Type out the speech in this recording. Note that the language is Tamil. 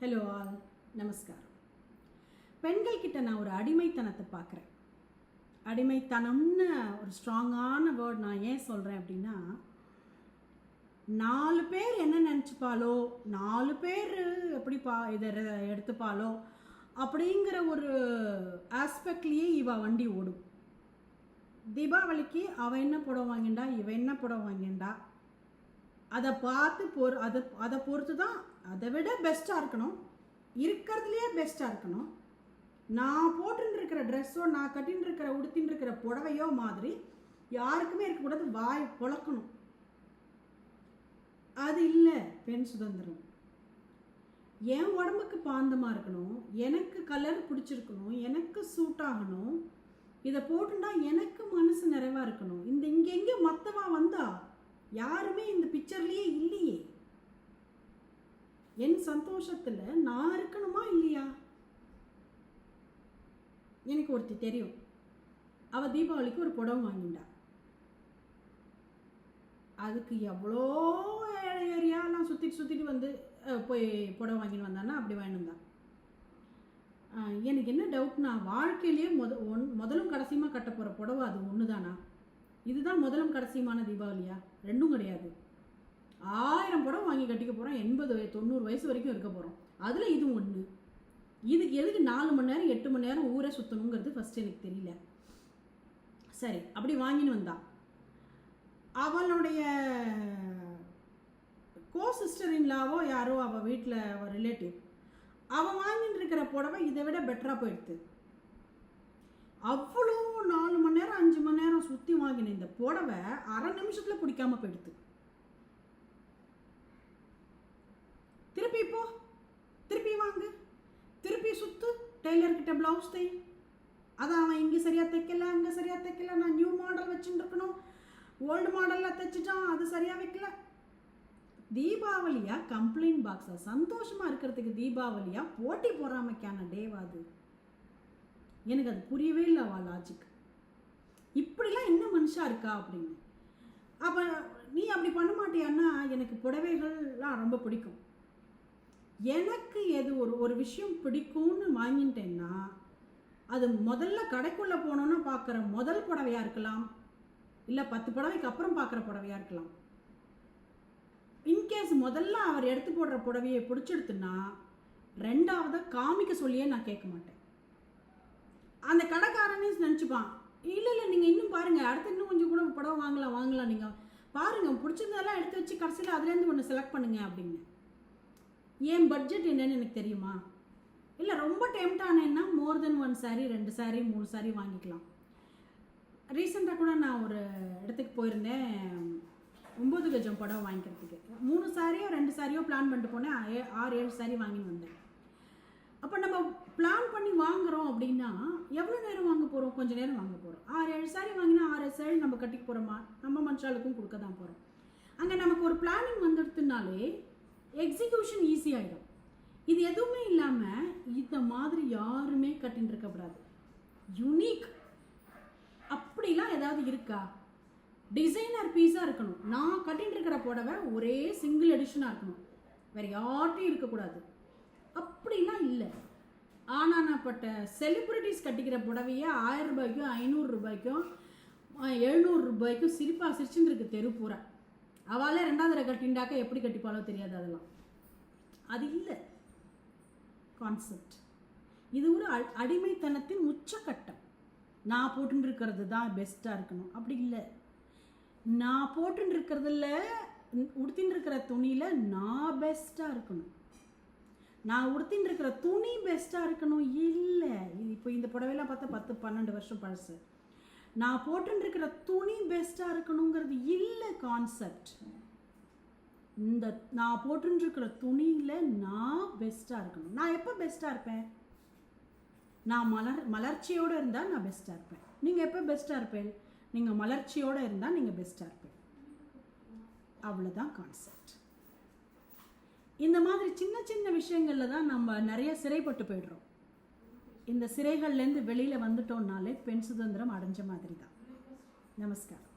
ஹலோ ஆல் நமஸ்காரம் பெண்கள் கிட்ட நான் ஒரு அடிமைத்தனத்தை பார்க்குறேன். அடிமைத்தனம்னு ஒரு ஸ்ட்ராங்கான வேர்ட் நான் ஏன் சொல்கிறேன் அப்படின்னா நாலு பேர் என்ன நினச்சிப்பாலோ நாலு பேர் எப்படி பா இதை எடுத்துப்பாலோ அப்படிங்கிற ஒரு ஆஸ்பெக்ட்லேயே இவள் வண்டி ஓடும். தீபாவளிக்கு அவள் என்ன புடவை வாங்கிண்டா இவ என்ன புடவை வாங்கிண்டா அதை பார்த்து பொறு அதை அதை பொறுத்து தான் அதை விட பெஸ்ட்டாக இருக்கணும். இருக்கிறதுலையே பெஸ்ட்டாக இருக்கணும். நான் போட்டுன்னு இருக்கிற ட்ரெஸ்ஸோ நான் கட்டின்னு இருக்கிற உடுத்தின்னு இருக்கிற புடவையோ மாதிரி யாருக்குமே இருக்கக்கூடாது வாய் புழக்கணும். அது இல்லை பெண் சுதந்திரம். என் உடம்புக்கு பாந்தமாக இருக்கணும் எனக்கு கலர் பிடிச்சிருக்கணும் எனக்கு சூட் ஆகணும். இதை போட்டுண்டா எனக்கு மனசு நிறைவாக இருக்கணும். இந்த இங்கெங்கே மற்றவா வந்தா யாருமே இந்த பிக்சர்லேயே இல்லையே. என் சந்தோஷத்தில் நான் இருக்கணுமா இல்லையா? எனக்கு ஒருத்தி தெரியும். அவ தீபாவளிக்கு ஒரு புடவை வாங்கிண்டா அதுக்கு எவ்வளோ ஏரியாலாம் சுற்றிட்டு சுற்றிட்டு வந்து போய் புடவை வாங்கிட்டு வந்தான்னா அப்படி வாங்கிட்டு எனக்கு என்ன டவுட்னா வாழ்க்கையிலேயே முத ஒன் முதலும் கடைசியமாக கட்ட போகிற புடவை அது ஒன்று தானா இதுதான் முதலும் கடைசியுமான தீபாவளியா? ரெண்டும் கிடையாது. ஆயிரம் படம் வாங்கி கட்டிக்க போகிறோம் எண்பது தொண்ணூறு வயசு வரைக்கும் இருக்க போகிறோம் அதில் இது ஒன்று இதுக்கு எதுக்கு நாலு மணி நேரம் எட்டு மணி நேரம் ஊரே சுற்றணுங்கிறது ஃபஸ்ட்டு எனக்கு தெரியல. சரி அப்படி வாங்கின்னு வந்தா. அவளுடைய கோ சிஸ்டர் இன்லாவோ யாரோ அவள் வீட்டில் அவள் ரிலேட்டிவ் அவள் வாங்கிட்டு இருக்கிற புடவை இதை விட பெட்டராக போயிடுது அவ்வளோ நாலு மணி நேரம் அஞ்சு மணி நேரம் சுற்றி வாங்கின இந்த புடவை அரை நிமிஷத்தில் பிடிக்காம போயிடுது திருப்பி போ. திருப்பி வாங்கு. திருப்பி சுத்து. டெய்லர்கிட்ட ப்ளவுஸ் தை. அதை அவன் இங்கே சரியாக தைக்கல அங்கே சரியாக தைக்கல. நான் நியூ மாடல் வச்சுட்டு இருக்கணும் ஓல்டு மாடலில் தைச்சிட்டான் அது சரியாக வைக்கல. தீபாவளியா கம்ப்ளைண்ட் பாக்ஸா சந்தோஷமாக இருக்கிறதுக்கு தீபாவளியா? போட்டி பொறாமைக்கான டேவா அது? எனக்கு அது புரியவே இல்லை அவள் லாஜிக் இப்படிலாம் என்ன மனுஷா இருக்கா அப்படின்னு. அப்போ நீ அப்படி பண்ண மாட்டியான்னா எனக்கு புடவைகள்லாம் ரொம்ப பிடிக்கும். எனக்கு எது ஒரு ஒரு விஷயம் பிடிக்கும்னு வாங்கிட்டேன்னா அது முதல்ல கடைக்குள்ளே போனோன்னா பார்க்குற முதல் புடவையாக இருக்கலாம். இல்லை பத்து புடவைக்கு அப்புறம் பார்க்குற புடவையாக இருக்கலாம். இன்கேஸ் முதல்ல அவர் எடுத்து போடுற புடவையை பிடிச்செடுத்துன்னா ரெண்டாவதை காமிக்க சொல்லியே நான் கேட்க மாட்டேன். அந்த கடைக்காரனே நினச்சிப்பான் இல்லை இல்லை நீங்கள் இன்னும் பாருங்கள் அடுத்து இன்னும் கொஞ்சம் கூட புடவை வாங்கலாம் வாங்கலாம். நீங்கள் பாருங்கள் பிடிச்சதெல்லாம் எடுத்து வச்சு கடைசியில் அதுலேருந்து ஒன்று செலக்ட் பண்ணுங்க அப்படின்னு. ஏன் பட்ஜெட் என்னன்னு எனக்கு தெரியுமா? இல்லை ரொம்ப டெம்ட் ஆனேன்னா மோர் தென் ஒன் saree ரெண்டு saree மூணு saree வாங்கிக்கலாம். ரீசெண்டாக கூட நான் ஒரு இடத்துக்கு போயிருந்தேன். ஒம்பது கஜம் புடவை வாங்கிக்கிறதுக்கு. மூணு சாரியோ ரெண்டு சாரியோ பிளான் பண்ணிட்டு போனேன். ஏ- ஆறு ஏழு சாரி வாங்கின்னு வந்தேன். அப்போ நம்ம பிளான் பண்ணி வாங்குறோம் அப்படின்னா எவ்வளோ நேரம் வாங்க போகிறோம் கொஞ்ச நேரம் வாங்க போகிறோம் ஆறு ஏழு சாரி வாங்கினா ஆறு ஏழு சாரி நம்ம கட்டிக்க போகிறோமா நம்ம மனுஷாளுக்கும் கொடுக்க தான் போகிறோம் அங்கே நமக்கு ஒரு பிளானிங் வந்துடுத்துனாலே எக்ஸிக்யூஷன் ஈஸியாகிடும் இது எதுவுமே இல்லாமல் இந்த மாதிரி யாருமே கட்டின்னு இருக்கக்கூடாது யுனீக் அப்படிலாம் ஏதாவது இருக்கா? டிசைனர் பீஸாக இருக்கணும். நான் கட்டின்னு இருக்கிற புடவை ஒரே சிங்கிள் எடிஷனாக இருக்கணும். வேறு யார்ட்டையும் இருக்கக்கூடாது. அப்படிலாம் இல்லை. ஆனானப்பட்ட செலிப்ரிட்டிஸ் கட்டிக்கிற புடவையே ஆயிரம் ரூபாய்க்கும் ஐநூறு ரூபாய்க்கும் எழுநூறு ரூபாய்க்கும் சிரிப்பாக சிரிச்சுன்னு இருக்கு தெரு பூரா. அவளே ரெண்டாவது தடவை கட்டிண்டாக்க எப்படி கட்டிப்பாலோ தெரியாது அதெல்லாம். அது இல்லை. கான்செப்ட் இது ஒரு அ- அடிமைத்தனத்தின் உச்சக்கட்டம். நான் போட்டுன்னு இருக்கிறது தான் பெஸ்ட்டாக இருக்கணும். அப்படி இல்லை. நான் போட்டுன்னு இருக்கிறதுல உடுத்தின்னு இருக்கிற துணியில் நான் பெஸ்ட்டாக இருக்கணும். நான் உடுத்தின்னு இருக்கிற துணி பெஸ்ட்டாக இருக்கணும். இல்லை. இது இப்போ இந்த புடவையெல்லாம் பார்த்தா பத்து பன்னெண்டு வருஷம் பழசு. நான் போட்டுன்னு இருக்கிற துணி பெஸ்ட்டாக இருக்கணுங்கிறது இல்லை கான்செப்ட் இந்த நான் போட்டுன்னு இருக்கிற துணியில் நான் பெஸ்ட்டாக இருக்கணும். நான் எப்போ பெஸ்ட்டாக இருப்பேன்? நான் மலர் மலர்ச்சியோடு இருந்தால் நான் பெஸ்ட்டாக இருப்பேன். நீங்கள் எப்போ பெஸ்ட்டாக இருப்பேன்? நீங்கள் மலர்ச்சியோடு இருந்தால் நீங்கள் பெஸ்ட்டாக இருப்பேன். அவ்வளோதான் கான்செப்ட் இந்த மாதிரி சின்ன சின்ன விஷயங்களில் தான் நம்ம நிறைய சிறைப்பட்டு போயிடுறோம். இந்த சிறைகள்லேருந்து வெளியில் வந்துட்டோம்னாலே பெண் சுதந்திரம் அடைஞ்ச மாதிரி தான். நமஸ்காரம்.